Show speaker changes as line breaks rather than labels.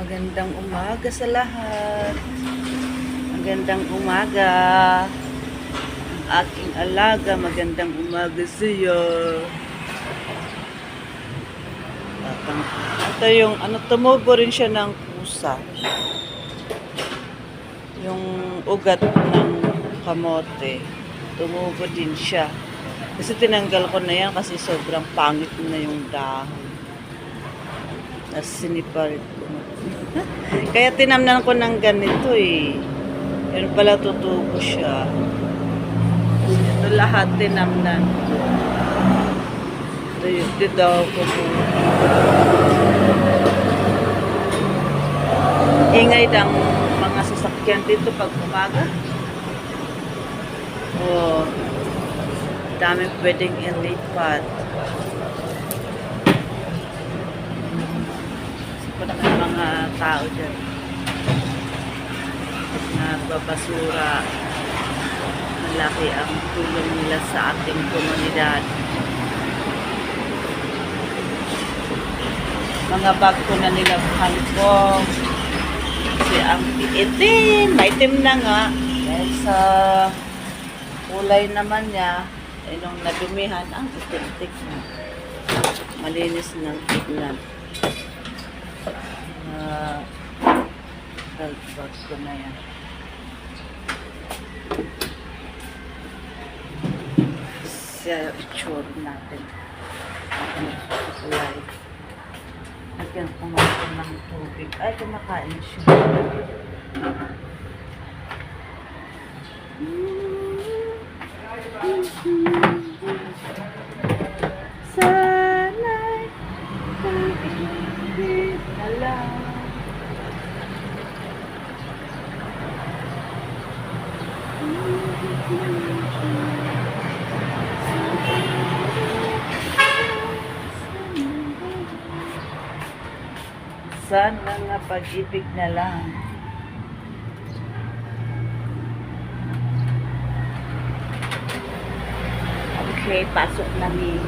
Magandang umaga sa lahat. Magandang umaga. Ang aking alaga, magandang umaga sa iyo. Ito yung, ano, tumubo rin siya ng pusa. Yung ugat ng kamote. Tumubo din siya. Kasi tinanggal ko na yan kasi sobrang pangit na yung dahon. Tapos sinipal ko. Kaya tinamnan ko ng ganito eh. Yun pala tutubo siya. Ito lahat tinamnan ko. Ito yung daw ko po. Ingay ng mga sasakyan dito pag umaga. Oh, daming pwedeng ilipat. Kasi na may mga tao dyan. Nagbabasura. Malaki ang tulong nila sa ating komunidad. Mga bag na nilabhan ko. Kasi ang itim, maitim na nga. Dahil sa kulay naman niya, eh, nung nadumihan, ang itim-tik na. Malinis ng tignan. Uh, belt bag ko na yan. Sa itsura natin. Kulay. Lagyan ko natin ng tubig. Ay, kumakain siya. Sana'y Sana nga pag-ibig na lang. Okay, pasok na ni